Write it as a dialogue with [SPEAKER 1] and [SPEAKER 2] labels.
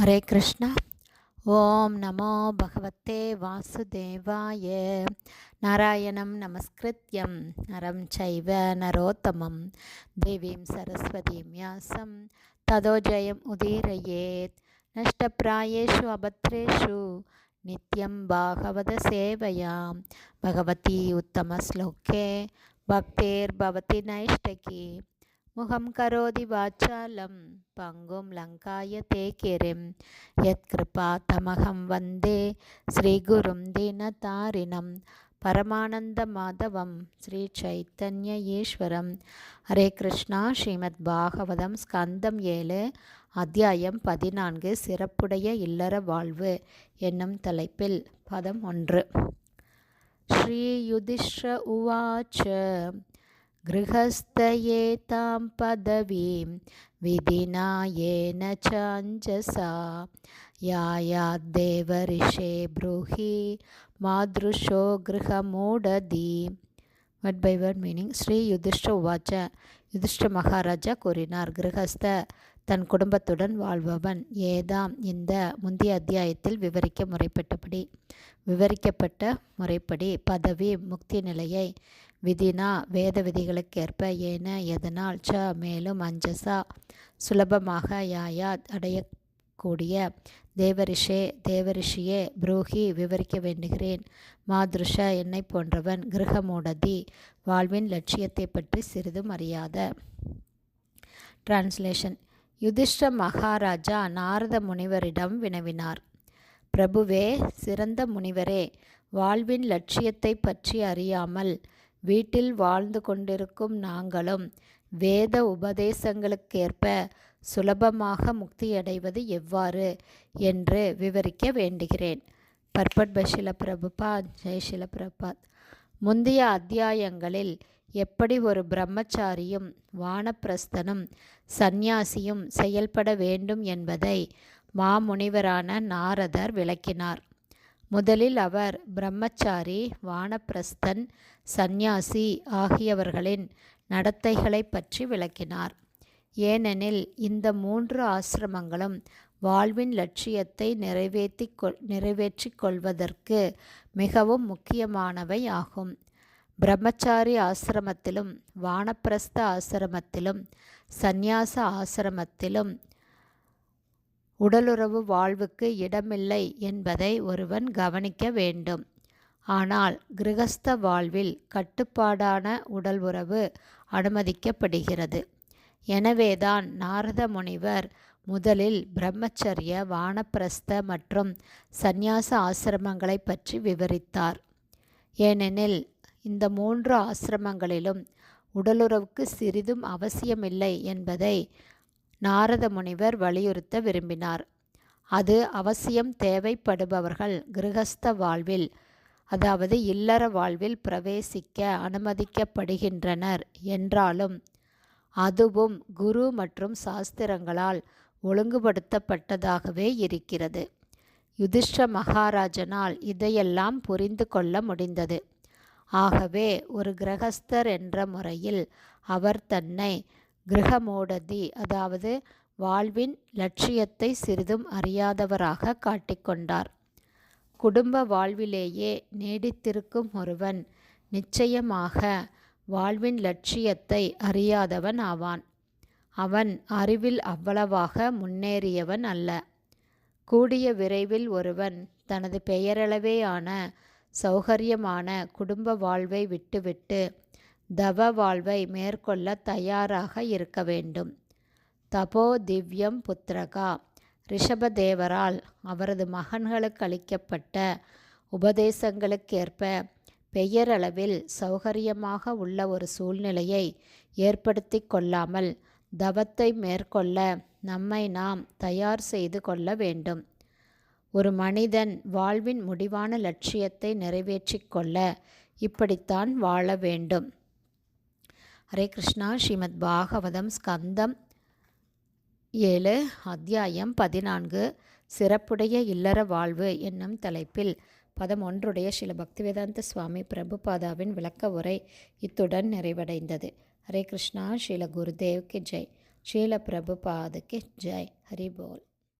[SPEAKER 1] ஹரே கிருஷ்ணா. ஓம் நமோ பகவத்தே வாசுதேவாய. நாராயணம் நமஸ்கிருத்யம். நரம் சைவ நரோத்தமம். தேவீம் சரஸ்வதீம் யாசம். ததோ ஜெயம் உதீரயேத் நஷ்டப்பிராயேஷு அபத்ரேஷு. நித்யம் பாகவத சேவையாம். பகவதி உத்தமஸ்லோகே பக்தேர்பவதி நைஷ்டகி. முகம் கரோதி வாச்சாலம் பங்கும் லங்காய தே கிரிம் யத்கிருபா தமகம் வந்தே ஸ்ரீகுரும் தீனதாரிணம் பரமானந்த மாதவம் ஸ்ரீ சைத்தன்ய ஈஸ்வரம். ஹரே கிருஷ்ணா ஸ்ரீமத் பாகவதம் ஸ்கந்தம் ஏழு அத்தியாயம் பதினான்கு சிறப்புடைய இல்லற வாழ்வு என்னும் தலைப்பில் பதம் ஒன்று. ஸ்ரீ யுதிஷ்ர உவாச்ச गृहस्थयेतां पदवीं विधिना येन चाञ्जसा या याद्देवऋषे ब्रूहि मादृशो गृहमूढदी word by word meaning Shri Yudhishthira உவாச்ச யுதிஷ்ட மகாராஜா கூறினார் கிரகஸ்த தன் குடும்பத்துடன் வாழ்பவன் ஏதாம் இந்த முந்தைய அத்தியாயத்தில் விவரிக்க முறைப்பட்டபடி விவரிக்கப்பட்ட முறைப்படி பதவி முக்தி நிலையை விதினா வேத விதிகளுக்கேற்ப ஏன எதனால் ச மேலும் அஞ்சசா சுலபமாக யாயாத் அடையக்கூடிய தேவரிஷே தேவரிஷியே புரூஹி விவரிக்க வேண்டுகிறேன். மாதுருஷ என்னை போன்றவன் கிரகமூடதி வாழ்வின் லட்சியத்தை பற்றி சிறிதும் அறியாத. டிரான்ஸ்லேஷன் யுதிஷ்ட மகாராஜா நாரத முனிவரிடம் வினவினார். பிரபுவே சிறந்த முனிவரே வாழ்வின் லட்சியத்தை பற்றி அறியாமல் வீட்டில் வாழ்ந்து கொண்டிருக்கும் நாங்களும் வேத உபதேசங்களுக்கேற்ப சுலபமாக முக்தியடைவது எவ்வாறு என்று விவரிக்க வேண்டுகிறேன். பர்பட் பஷில பிரபுபா ஜெய்ஷில பிரபாத். முந்தைய அத்தியாயங்களில் எப்படி ஒரு பிரம்மச்சாரியும் வானப்பிரஸ்தனும் சந்நியாசியும் செயல்பட வேண்டும் என்பதை மாமுனிவரான நாரதர் விளக்கினார். முதலில் அவர் பிரம்மச்சாரி வானப்பிரஸ்தன் சந்நியாசி ஆகியவர்களின் நடத்தைகளை பற்றி விளக்கினார். ஏனெனில் இந்த மூன்று ஆசிரமங்களும் வாழ்வின் லட்சியத்தை நிறைவேற்றி கொள் நிறைவேற்றி கொள்வதற்கு மிகவும் முக்கியமானவை ஆகும். பிரம்மச்சாரி ஆசிரமத்திலும் வானப்பிரஸ்த ஆசிரமத்திலும் சந்நியாச ஆசிரமத்திலும் உடலுறவு வாழ்வுக்கு இடமில்லை என்பதை ஒருவன் கவனிக்க வேண்டும். ஆனால் கிரகஸ்த வாழ்வில் கட்டுப்பாடான உடல் உறவு அனுமதிக்கப்படுகிறது. எனவேதான் நாரத முனிவர் முதலில் பிரம்மச்சரிய வானப்பிரஸ்த மற்றும் சந்நியாச ஆசிரமங்களை பற்றி விவரித்தார். ஏனெனில் இந்த மூன்று ஆசிரமங்களிலும் உடலுறவுக்கு சிறிதும் அவசியமில்லை என்பதை நாரத முனிவர் வலியுறுத்த விரும்பினார். அது அவசியம் தேவைப்படுபவர்கள் கிரகஸ்த வாழ்வில் அதாவது இல்லற வாழ்வில் பிரவேசிக்க அனுமதிக்கப்படுகின்றனர் என்றாலும் அதுவும் குரு மற்றும் சாஸ்திரங்களால் ஒழுங்குபடுத்தப்பட்டதாகவே இருக்கிறது. யுதிஷ்ட மகாராஜனால் இதையெல்லாம் புரிந்து கொள்ள முடிந்தது. ஆகவே ஒரு கிரகஸ்தர் என்ற முறையில் அவர் தன்னை கிரகமோடதி அதாவது வாழ்வின் லட்சியத்தை சிறிதும் அறியாதவராக காட்டிக்கொண்டார். குடும்ப வாழ்விலேயே நீடித்திருக்கும் ஒருவன் நிச்சயமாக வாழ்வின் லட்சியத்தை அறியாதவன் ஆவான். அவன் அறிவில் அவ்வளவாக முன்னேறியவன் அல்ல. கூடிய விரைவில் ஒருவன் தனது பெயரளவேயான சௌகரியமான குடும்ப வாழ்வை விட்டுவிட்டு தவ வாழ்வை மேற்கொள்ள தயாராக இருக்க வேண்டும். தபோ திவ்யம் புத்திரகா. ரிஷபதேவரால் அவரது மகன்களுக்கு அளிக்கப்பட்ட உபதேசங்களுக்கேற்ப பெயரளவில் சௌகரியமாக உள்ள ஒரு சூழ்நிலையை ஏற்படுத்தி கொள்ளாமல் தவத்தை மேற்கொள்ள நம்மை நாம் தயார் செய்து கொள்ள வேண்டும். ஒரு மனிதன் வாழ்வின் முடிவான லட்சியத்தை நிறைவேற்றிக் கொள்ள இப்படித்தான் வாழ வேண்டும். ஹரே கிருஷ்ணா. ஸ்ரீமத் பாகவதம் ஸ்கந்தம் ஏழு அத்தியாயம் பதினான்கு சிறப்புடைய இல்லற வாழ்வு என்னும் தலைப்பில். பதம் ஒன்றுடைய ஸ்ரீல பக்திவேதாந்த சுவாமி பிரபுபாதாவின் விளக்க உரை இத்துடன் நிறைவடைந்தது. ஹரே கிருஷ்ணா. ஸ்ரீல குருதேவ்க்கு ஜெய். ஸ்ரீல பிரபுபாதுக்கு ஜெய். ஹரி போல்.